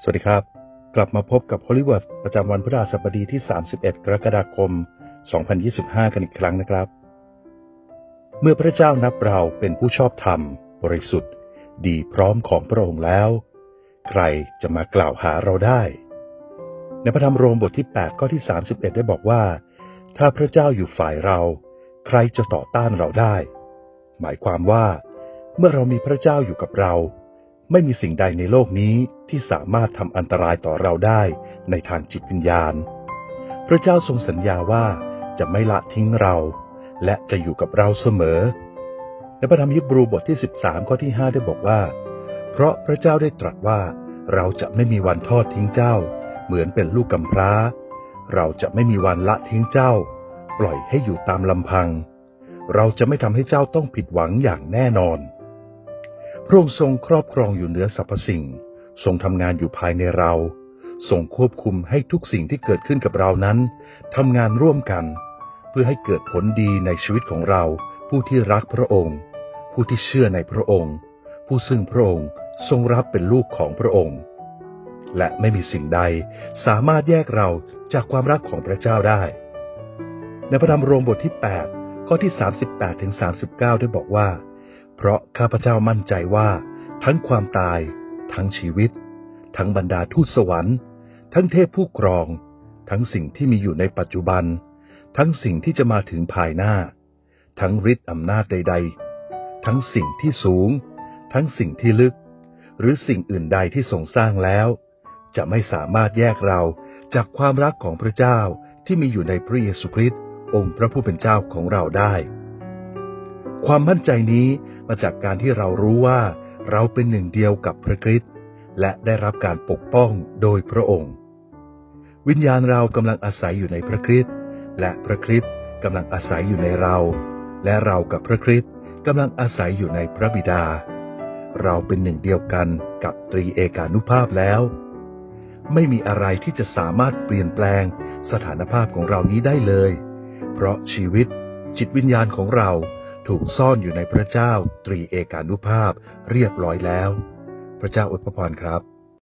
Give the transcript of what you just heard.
สวัสดีครับ กลับมาพบกับ Hollywood ประจำวันพฤหัสบดีที่ 31 กรกฎาคม 2025 กันอีกครั้งนะครับ เมื่อพระเจ้านับเราเป็นผู้ชอบธรรม บริสุทธิ์ ดีพร้อมของพระองค์แล้ว ใครจะมากล่าวหาเราได้ ในพระธรรมโรมบทที่ 8 ข้อที่ 31 ได้บอกว่า ถ้าพระเจ้าอยู่ฝ่ายเรา ใครจะต่อต้านเราได้ หมายความว่า เมื่อเรามีพระเจ้าอยู่กับเรา ไม่มีสิ่งใดในโลกนี้ที่สามารถทำอันตรายต่อเราได้ในทางจิตวิญญาณ พระเจ้าทรงสัญญาว่าจะไม่ละทิ้งเรา และจะอยู่กับเราเสมอ ในพระธรรมฮิบรูบทที่ 13 ข้อที่ 5 ได้บอกว่า เพราะพระเจ้าได้ตรัสว่าเราจะไม่มีวันทอดทิ้งเจ้า เหมือนเป็นลูกกำพร้า เราจะไม่มีวันละทิ้งเจ้า ปล่อยให้อยู่ตามลำพัง เราจะไม่ทำให้เจ้าต้องผิดหวังอย่างแน่นอน พระองค์ทรงครอบครองอยู่เหนือสรรพสิ่ง ทรงทำงานอยู่ภายในเรา ทรงควบคุมให้ทุกสิ่งที่เกิดขึ้นกับเรานั้นทำงานร่วมกัน เพื่อให้เกิดผลดีในชีวิตของเรา ผู้ที่รักพระองค์ ผู้ที่เชื่อในพระองค์ ผู้ซึ่งพระองค์ทรงรับเป็นลูกของพระองค์ และไม่มีสิ่งใดสามารถแยกเราจากความรักของพระเจ้าได้ ในพระธรรมโรมบทที่ 8 ข้อที่ 38ถึง39 ได้บอกว่า เพราะข้าพเจ้ามั่นใจว่าทั้งความตาย ทั้งชีวิต ทั้งบรรดาทูตสวรรค์ ทั้งเทพผู้ครอง ทั้งสิ่งที่มีอยู่ในปัจจุบัน ทั้งสิ่งที่จะมาถึงภายหน้า ทั้งฤทธิ์อำนาจใด ๆ ทั้งสิ่งที่สูง ทั้งสิ่งที่ลึก หรือสิ่งอื่นใดที่ทรงสร้างแล้ว จะไม่สามารถแยกเราจากความรักของพระเจ้าที่มีอยู่ในพระเยซูคริสต์องค์พระผู้เป็นเจ้าของเราได้ ความมั่นใจนี้มาจากการที่เรารู้ว่าเราเป็นหนึ่งเดียวกับพระคริสต์และได้รับการปกป้องโดยพระองค์ วิญญาณเรากำลังอาศัยอยู่ในพระคริสต์และพระคริสต์กำลังอาศัยอยู่ในเรา และเรากับพระคริสต์กำลังอาศัยอยู่ในพระบิดา เราเป็นหนึ่งเดียวกันกับตรีเอกานุภาพแล้ว ไม่มีอะไรที่จะสามารถเปลี่ยนแปลงสถานภาพของเรานี้ได้เลย เพราะชีวิตจิตวิญญาณของเรา ถูกซ่อนอยู่ในพระเจ้าตรีเอกานุภาพเรียบร้อยแล้ว พระเจ้าอวยพรครับ